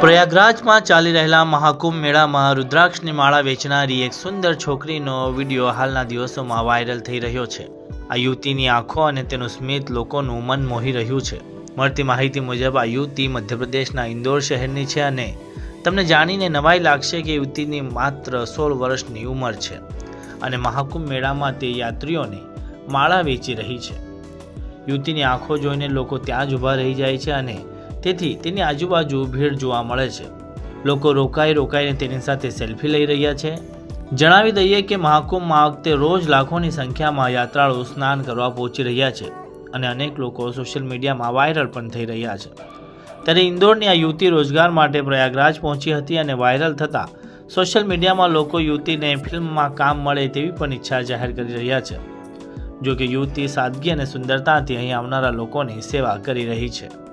પ્રયાગરાજમાં ચાલી રહેલા મહાકુંભ મેળામાં રુદ્રાક્ષની માળા વેચનારી એક સુંદર છોકરીનો વીડિયો હાલના દિવસોમાં વાયરલ થઈ રહ્યો છે. આ યુવતીની આંખો અને તેનું સ્મિત લોકોનું મન મોહી રહ્યું છે. મળતી માહિતી મુજબ આ યુવતી મધ્યપ્રદેશના ઇન્દોર શહેરની છે અને તમને જાણીને નવાઈ લાગશે કે યુવતીની માત્ર સોળ વર્ષની ઉંમર છે અને મહાકુંભ મેળામાં તે યાત્રીઓને માળા વેચી રહી છે. યુવતીની આંખો જોઈને લોકો ત્યાં જ ઊભા રહી જાય છે અને તેથી તેની આજુબાજુ ભીડ જોવા મળે છે. લોકો રોકાઈ રોકાઈને તેની સાથે સેલ્ફી લઈ રહ્યા છે. જણાવી દઈએ કે મહાકુંભમાં આ વખતે રોજ લાખોની સંખ્યામાં યાત્રાળુ સ્નાન કરવા પહોંચી રહ્યા છે અને અનેક લોકો સોશિયલ મીડિયામાં વાયરલ પણ થઈ રહ્યા છે. ત્યારે ઇન્દોરની આ યુવતી રોજગાર માટે પ્રયાગરાજ પહોંચી હતી અને વાયરલ થતાં સોશિયલ મીડિયામાં લોકો યુવતીને ફિલ્મમાં કામ મળે તેવી પણ ઈચ્છા જાહેર કરી રહ્યા છે. જો કે યુવતી સાદગી અને સુંદરતાથી અહીં આવનારા લોકોની સેવા કરી રહી છે.